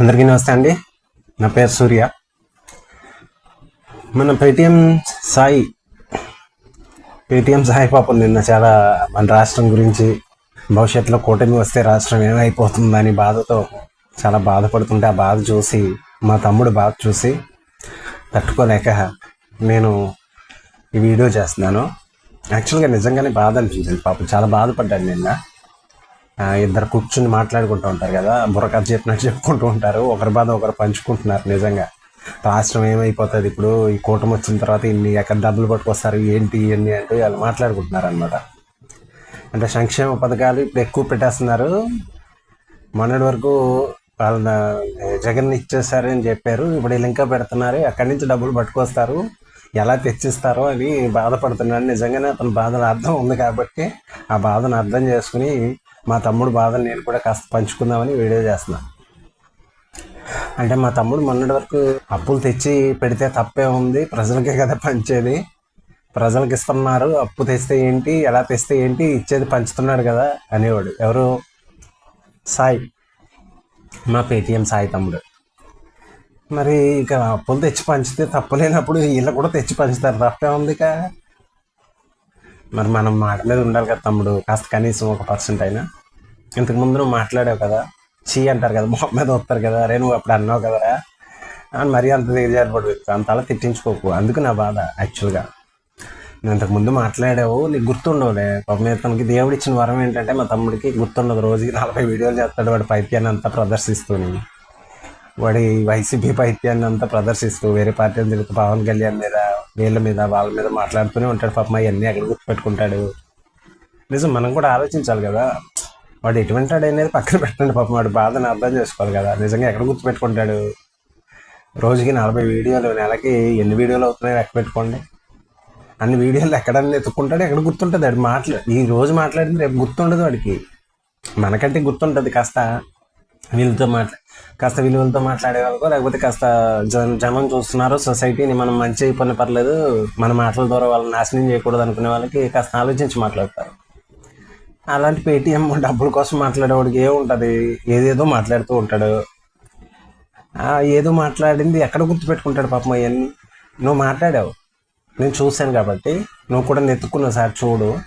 అందరికీ నమస్తే అండి. నా పేరు సూర్య. మన పేటిఎం సాయి పేటిఎం సాయి పాపం నిన్న చాలా మన రాష్ట్రం గురించి భవిష్యత్తులో కూటమి వస్తే రాష్ట్రం ఏమైపోతుందని బాధతో చాలా బాధపడుతుంటే ఆ బాధ చూసి మా తమ్ముడు బాధ చూసి తట్టుకోలేక నేను ఈ వీడియో చేస్తున్నాను. యాక్చువల్గా నిజంగానే బాధ అనిపించింది పాపం. చాలా బాధపడ్డాను నిన్న. ఇద్దరు కూర్చుని మాట్లాడుకుంటూ ఉంటారు కదా. బుర్రకథ చెప్పినట్టు చెప్పుకుంటూ ఉంటారు. ఒకరి బాధ ఒకరు పంచుకుంటున్నారు నిజంగా. రాష్ట్రం ఏమైపోతుంది ఇప్పుడు? ఈ కూటమి వచ్చిన తర్వాత ఇన్ని ఎక్కడ డబ్బులు పట్టుకొస్తారు. ఏంటి ఇవన్నీ అంటే వాళ్ళు మాట్లాడుకుంటున్నారు అనమాట అంటే సంక్షేమ పథకాలు ఇప్పుడు ఎక్కువ పెట్టేస్తున్నారు. మొన్నటి వరకు వాళ్ళ జగన్ ఇచ్చేసారని చెప్పారు. ఇప్పుడు వీళ్ళు ఇంకా పెడుతున్నారు. అక్కడి నుంచి డబ్బులు పట్టుకొస్తారు? ఎలా తెచ్చిస్తారో అని బాధపడుతున్నాడు నిజంగానే అతని బాధన అర్థం ఉంది కాబట్టి ఆ బాధను అర్థం చేసుకుని మా తమ్ముడు బాధను నేను కూడా కాస్త పంచుకుందామని వీడియో చేస్తున్నా. అంటే మా తమ్ముడు మొన్నటి వరకు అప్పులు తెచ్చి పెడితే తప్పే ఉంది ప్రజలకే కదా పంచేది. ప్రజలకు ఇస్తున్నారు అప్పు తెస్తే ఏంటి ఎలా తెస్తే ఏంటి ఇచ్చేది పంచుతున్నాడు కదా అనేవాడు. ఎవరు? సాయి. మా పేటిఎం సాయి తమ్ముడు. మరి ఇక అప్పులు తెచ్చి పంచితే తప్పలేనప్పుడు వీళ్ళు కూడా తెచ్చి పంచుతారు తప్పే ఉంది కా మరి మనం మాట మీద ఉండాలి కదా తమ్ముడు కాస్త కనీసం ఒక పర్సెంట్ అయినా. ఇంతకు ముందు నువ్వు మాట్లాడావు కదా చీ అంటారు కదా మొహం మీద వస్తారు కదా అరే నువ్వు అప్పుడు అన్నావు కదరా అని మరీ అంత దిగజారిపడు అంత అలా తిట్టించుకోకు. అందుకు నా బాధ యాక్చువల్గా నువ్వు ఇంతకు ముందు మాట్లాడావు నీకు గుర్తుండవులే. పాపం తనకి దేవుడు ఇచ్చిన వరం ఏంటంటే మా తమ్ముడికి గుర్తుండదు రోజుకి నలభై వీడియోలు చేస్తాడు వాడి పైత్యాన్ని అంతా ప్రదర్శిస్తూనే వాడి వైసీపీ పైత్యాన్ని అంతా ప్రదర్శిస్తూ వేరే పార్టీ తిరుగుతూ పవన్ కళ్యాణ్ మీద వీళ్ళ మీద వాళ్ళ మీద మాట్లాడుతూనే ఉంటాడు. పాపం అవన్నీ ఎక్కడ గుర్తుపెట్టుకుంటాడు. నిజం మనం కూడా ఆలోచించాలి కదా. వాడు ఎటువంటి వాడు అనేది పక్కన పెట్టండి పాపం. వాడు బాధను అర్థం చేసుకోవాలి కదా. నిజంగా ఎక్కడ గుర్తుపెట్టుకుంటాడు? రోజుకి నలభై వీడియోలు నెలకి ఎన్ని వీడియోలు అవుతున్నాయో లెక్క పెట్టుకోండి. అన్ని వీడియోలు ఎక్కడన్నా ఎత్తుకుంటాడో ఎక్కడ గుర్తుంటుంది వాడు మాట్లా? ఈ రోజు మాట్లాడింది రేపు గుర్తుండదు వాడికి. మనకంటే గుర్తుంటుంది కాస్త వీళ్ళతో మాట్లా కాస్త విలువలతో మాట్లాడే వాళ్ళకో లేకపోతే కాస్త జన జనం చూస్తున్నారు సొసైటీని మనం మంచి అయిపోయిన పర్లేదు మన మాటల ద్వారా వాళ్ళని నాశనం చేయకూడదు అనుకునే వాళ్ళకి కాస్త ఆలోచించి మాట్లాడతారు. అలాంటి పేటిఎం డబ్బుల కోసం మాట్లాడేవాడికి ఏముంటుంది ఏదేదో మాట్లాడుతూ ఉంటాడు. ఆ ఏదో మాట్లాడింది ఎక్కడ గుర్తుపెట్టుకుంటాడు పాపం అవన్నీ? నువ్వు మాట్లాడావు. నేను చూశాను కాబట్టి. నువ్వు కూడా నెత్తుకున్నావు సార్ చూడు.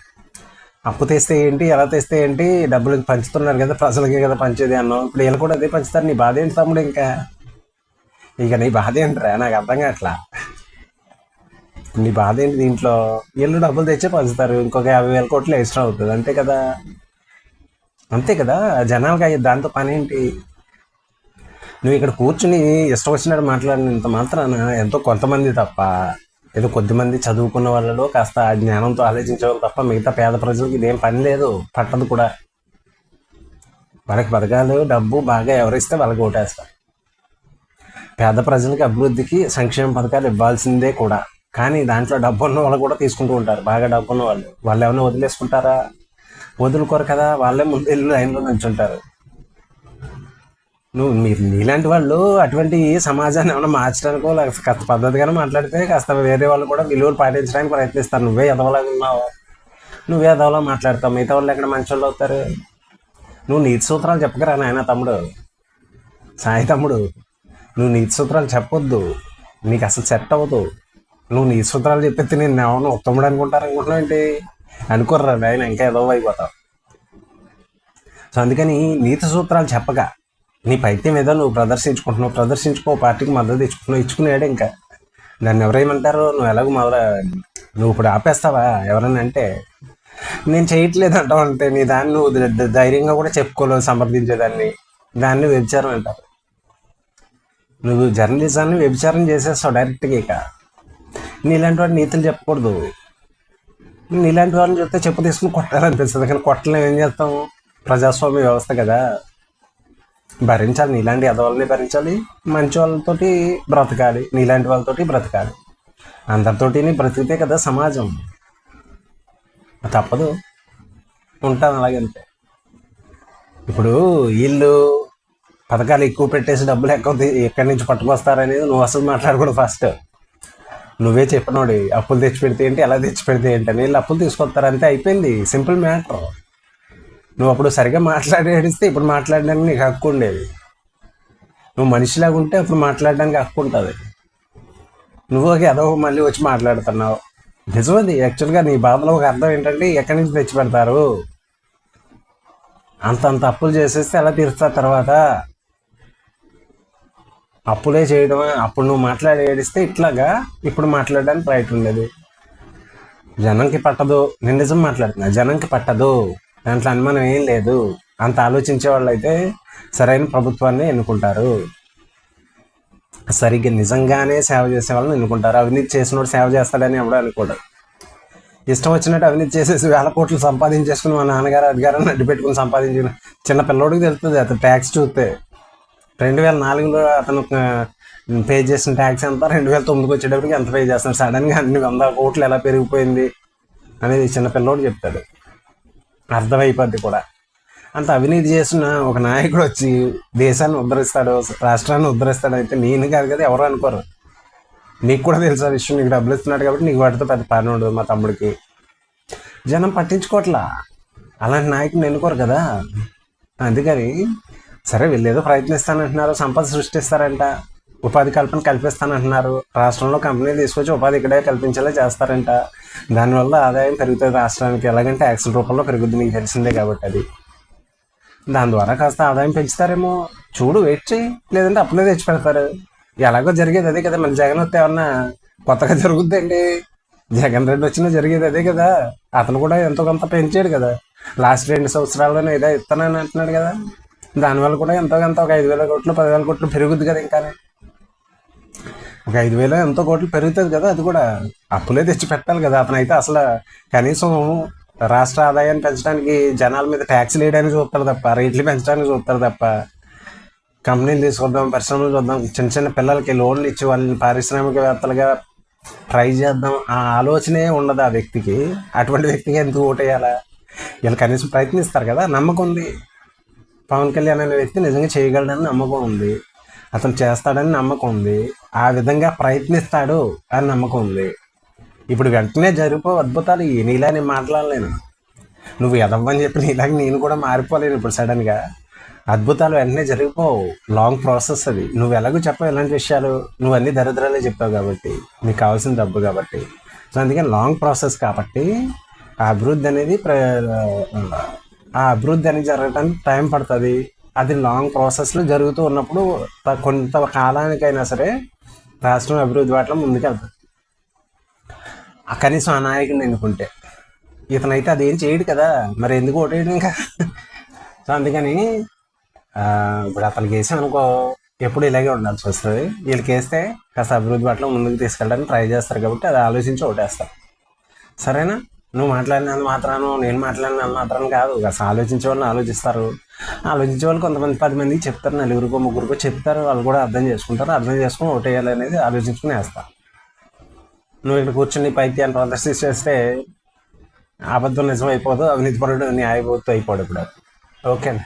అప్పు తెస్తే ఏంటి ఎలా తెస్తే ఏంటి? డబ్బులు పంచుతున్నారు కదా ప్రజలకే కదా పంచేది అన్నావు. ఇప్పుడు వీళ్ళు కూడా అదే పంచుతారు. నీ బాధ ఏంటి తమ్ముడు ఇంకా? ఇక నీ బాధ ఏంటిరా? నాకు అర్థం కావట్లా. నీ బాధ ఏంటి దీంట్లో? వీళ్ళు డబ్బులు తెచ్చే పంచుతారు. ఇంకొక యాభై వేల కోట్లు ఎక్స్ట్రా అవుతుంది. అంతే కదా? అంతే కదా? జనాలకి అయ్యే దాంతో పని ఏంటి? నువ్వు ఇక్కడ కూర్చుని ఇష్టం వచ్చినట్టు మాట్లాడినంత మాత్రాన ఎంతో కొంతమంది తప్ప ఏదో కొద్దిమంది చదువుకున్న వాళ్ళలో కాస్త జ్ఞానంతో ఆలోచించే వాళ్ళు తప్ప మిగతా పేద ప్రజలకు ఇదేం పని లేదు. పట్టదు కూడా. వాళ్ళకి పథకాలు డబ్బు బాగా ఎవరిస్తే వాళ్ళకి ఓటేస్తారు. పేద ప్రజలకి అభివృద్ధికి సంక్షేమ పథకాలు ఇవ్వాల్సిందే కూడా. కానీ దాంట్లో డబ్బు ఉన్న వాళ్ళు కూడా తీసుకుంటూ ఉంటారు. బాగా డబ్బు ఉన్న వాళ్ళు. వాళ్ళు ఏమైనా వదిలేసుకుంటారా? వదులుకోరు కదా. వాళ్ళే ముందు వెళ్ళి లైన్లో నుంచుంటారు నువ్వు మీరు నీలాంటి వాళ్ళు అటువంటి సమాజాన్ని ఏమైనా మార్చడానికో లేకపోతే కాస్త పద్ధతిగానే మాట్లాడితే కాస్త వేరే వాళ్ళు కూడా విలువలు పాటించడానికి ప్రయత్నిస్తారు. నువ్వే ఎదవలాగా ఉన్నావు? నువ్వే ఎదవలా మాట్లాడతావు. మిగతా వాళ్ళు ఎక్కడ మంచి వాళ్ళు అవుతారు? నువ్వు నీతి సూత్రాలు చెప్పకరా నాయన తమ్ముడు? సాయి తమ్ముడు నువ్వు నీతి సూత్రాలు చెప్పొద్దు. నీకు అసలు సెట్ అవ్వదు. నువ్వు నీ సూత్రాలు చెప్పితే నేను ఏమన్నా ఉత్తముడు అనుకుంటారు అనుకుంటున్నావు ఏంటి? అనుకోర్రా ఆయన ఇంకా ఏదో అయిపోతావు. సో అందుకని నీతి సూత్రాలు చెప్పగా నీ పైత్యం ఏదో నువ్వు ప్రదర్శించుకుంటున్నావు ప్రదర్శించుకో పార్టీకి మద్దతు ఇచ్చుకున్నావు ఇచ్చుకున్నాడు ఇంకా. దాన్ని ఎవరేమంటారు నువ్వు ఎలాగో మొదల నువ్వు ఇప్పుడు ఆపేస్తావా? ఎవరన్నా అంటే నేను చేయట్లేదు అంటావు అంటే నీ దాన్ని నువ్వు ధైర్యంగా కూడా చెప్పుకోలేవు సమర్థించేదాన్ని. దాన్ని వ్యభిచారం అంటారు. నువ్వు జర్నలిజాన్ని వ్యభిచారం చేసేస్తావు డైరెక్ట్గా ఇక. నీలాంటి వాడు నీతులు చెప్పకూడదు. నీలాంటి వాళ్ళని చూస్తే చెప్పు తీసుకుని కొట్టాలనిపిస్తుంది. కానీ కొట్టలేం ఏం చేస్తాం? ప్రజాస్వామ్య వ్యవస్థ కదా. భరించాలి. నీలాంటి ఎదవాళ్ళని భరించాలి. మంచి వాళ్ళతోటి బ్రతకాలి. నీలాంటి వాళ్ళతోటి బ్రతకాలి. అందరితోటి బ్రతికితే కదా సమాజం. తప్పదు. ఉంటాను అలాగంతే ఇప్పుడు వీళ్ళు పథకాలు ఎక్కువ పెట్టేసి డబ్బులు ఎక్కువ ఎక్కడి నుంచి పట్టుకొస్తారనేది నువ్వు అసలు మాట్లాడకూడదు ఫస్ట్. నువ్వే చెప్పినోడి అప్పులు తెచ్చి పెడితే ఏంటి ఎలా తెచ్చి పెడితే ఏంటి అని. వీళ్ళు అప్పులు తీసుకొస్తారంతే అయిపోయింది. సింపుల్ మ్యాటర్ నువ్వు అప్పుడు సరిగ్గా మాట్లాడేడిస్తే ఇప్పుడు మాట్లాడడానికి నీకు హక్కు ఉండేది. నువ్వు మనిషిలాగా ఉంటే అప్పుడు మాట్లాడడానికి హక్కు ఉంటుంది. నువ్వు ఏదో మళ్ళీ వచ్చి మాట్లాడుతున్నావు. నిజమది. యాక్చువల్గా నీ బాధలో ఒక అర్థం ఏంటంటే ఎక్కడి నుంచి తెచ్చి పెడతారు అంత అంత అప్పులు చేసేస్తే ఎలా తీరుస్తారు తర్వాత? అప్పులే చేయడం అప్పుడు నువ్వు మాట్లాడి ఏడిస్తే ఇట్లాగా ఇప్పుడు మాట్లాడడానికి రైట్ ఉండేది. జనంకి పట్టదు. నేను నిజం మాట్లాడుతున్నా. జనంకి పట్టదు. దాంట్లో అనుమానం ఏం లేదు. అంత ఆలోచించే వాళ్ళు అయితే సరైన ప్రభుత్వాన్ని ఎన్నుకుంటారు. సరిగ్గా నిజంగానే సేవ చేసే వాళ్ళని ఎన్నుకుంటారు. అవినీతి చేసినోడు సేవ చేస్తాడని ఎవడో అనుకోడు. ఇష్టం వచ్చినట్టు అవినీతి చేసేసి వేల కోట్లు సంపాదించేసుకుని మా నాన్నగారు అధికారాన్ని అడ్డు పెట్టుకుని సంపాదించిన చిన్న పిల్లోడికి తెలుస్తుంది. అతను ట్యాక్స్ చూస్తే. రెండు వేల నాలుగులో అతను పే చేసిన ట్యాక్స్ ఎంత? రెండు వేల తొమ్మిదికి వచ్చేటప్పటికి ఎంత పే చేస్తున్నాడు? సడన్గా అన్ని వంద కోట్లు ఎలా పెరిగిపోయింది? అనేది చిన్న పిల్లోడు చెప్తాడు. అర్థమైపోద్ది కూడా. అంత అవినీతి చేసిన ఒక నాయకుడు వచ్చి దేశాన్ని ఉద్ధరిస్తాడు రాష్ట్రాన్ని ఉద్ధరిస్తాడు అయితే నేను కాదు కదా ఎవరు అనుకోరు. నీకు కూడా తెలుసు ఆ విషయం నీకు డబ్బులు ఇస్తున్నాడు కాబట్టి నీకు వాటితో పెద్ద పని ఉండదు మా తమ్ముడికి. జనం పట్టించుకోవట్లా అలాంటి నాయకుడిని ఎన్నుకోరు కదా. అందుకని సరే వీళ్ళేదో ప్రయత్నిస్తానంటున్నారు సంపద సృష్టిస్తారంట ఉపాధి కల్పన కల్పిస్తానంటున్నారు రాష్ట్రంలో కంపెనీలు తీసుకొచ్చి ఉపాధి ఇక్కడే కల్పించేలా చేస్తారంట. దానివల్ల ఆదాయం పెరుగుతుంది రాష్ట్రానికి. ఎలాగంటే ట్యాక్సుల రూపంలో పెరుగుద్ది నీకు తెలిసిందే కాబట్టి అది. దాని ద్వారా కాస్త ఆదాయం పెంచుతారేమో. చూడు వెయిట్ చేయి లేదంటే అప్పుడే తెచ్చి పెడతారు ఎలాగో జరిగేది అదే కదా. మన జగన్ వస్తే ఏమన్నా కొత్తగా జరుగుద్దండి? జగన్ రెడ్డి వచ్చినా జరిగేది అదే కదా. అతను కూడా ఎంతో కొంత పెంచాడు కదా. లాస్ట్ రెండు సంవత్సరాల్లోనే ఇదే ఇస్తానని అంటున్నాడు కదా. దానివల్ల కూడా ఎంతో కొంత ఒక ఐదు వేల కోట్లు పదివేల కోట్లు పెరుగుద్ది కదా ఇంకానే ఒక ఐదు వేల ఎంతో కోట్లు పెరుగుతుంది కదా అది కూడా అప్పులే తెచ్చి పెట్టాలి కదా. అతను అయితే అసలు కనీసం రాష్ట్ర ఆదాయాన్ని పెంచడానికి జనాల మీద ట్యాక్స్లు వేయడానికి చూస్తారు తప్ప రేట్లు పెంచడానికి చూస్తారు తప్ప. కంపెనీలు తీసుకొద్దాం పరిశ్రమలు చూద్దాం చిన్న చిన్న పిల్లలకి లోన్లు ఇచ్చి వాళ్ళని పారిశ్రామికవేత్తలుగా ట్రై చేద్దాం ఆ ఆలోచనే ఉండదు ఆ వ్యక్తికి. అటువంటి వ్యక్తికి ఎందుకు ఓటేయాలా? వీళ్ళు కనీసం ప్రయత్నిస్తారు కదా నమ్మకం ఉంది. పవన్ కళ్యాణ్ అనే వ్యక్తి నిజంగా చేయగలడని నమ్మకం ఉంది. అతను చేస్తాడని నమ్మకం ఉంది. ఆ విధంగా ప్రయత్నిస్తాడు అని నమ్మకం ఉంది. ఇప్పుడు వెంటనే జరిగిపో అద్భుతాలు ఏ నీలా నేను మాట్లాడలేను. నువ్వు ఎదవ్వని చెప్పి నీలాగా నేను కూడా మారిపోలేను ఇప్పుడు సడన్గా అద్భుతాలు వెంటనే జరిగిపోవు. లాంగ్ ప్రాసెస్ అది. నువ్వు ఎలాగో చెప్పావు ఎలాంటి విషయాలు. నువ్వు అన్ని దరిద్రాలే చెప్పావు కాబట్టి. నీకు కావాల్సిన డబ్బు కాబట్టి. సో అందుకని లాంగ్ ప్రాసెస్ కాబట్టి ఆ అభివృద్ధి అనేది ప్ర ఆ అభివృద్ధి అనేది జరగడానికి టైం పడుతుంది. అది లాంగ్ ప్రాసెస్లో జరుగుతూ ఉన్నప్పుడు కొంత కాలానికైనా సరే రాష్ట్రం అభివృద్ధి వాటిలో ముందుకెళ్తుంది. ఆ కనీసం ఆ నాయకుడిని ఎన్నుకుంటే. ఇతనైతే అదేం చేయడు కదా. మరి ఎందుకు ఓటేయడం ఇంకా? సో అందుకని ఇప్పుడు అతనికి వేసాం అనుకో ఎప్పుడు ఇలాగే ఉండాల్సి వస్తుంది. వీళ్ళకి వేస్తే కాస్త అభివృద్ధి పట్ల ముందుకు తీసుకెళ్ళడానికి ట్రై చేస్తారు కాబట్టి అది ఆలోచించి ఓటేస్తారు. సరేనా? నువ్వు మాట్లాడినంత మాత్రాను నేను మాట్లాడినంత మాత్రాను కాదు. కాస్త ఆలోచించే వాళ్ళని ఆలోచిస్తారు. ఆలోచించే వాళ్ళు కొంతమంది పది మందికి చెప్తారు నలుగురికో ముగ్గురికో చెప్తారు. వాళ్ళు కూడా అర్థం చేసుకుంటారు. అర్థం చేసుకుని ఓటేయాలి అనేది ఆలోచించుకుని వేస్తారు. నువ్వు ఇక్కడ కూర్చుని పైత్యాన్ని ప్రదర్శిస్తే అబద్ధం నిజం అయిపోదు అవినీతి పరుడు న్యాయబోతు అయిపోడు ఇప్పుడు. ఓకే అండి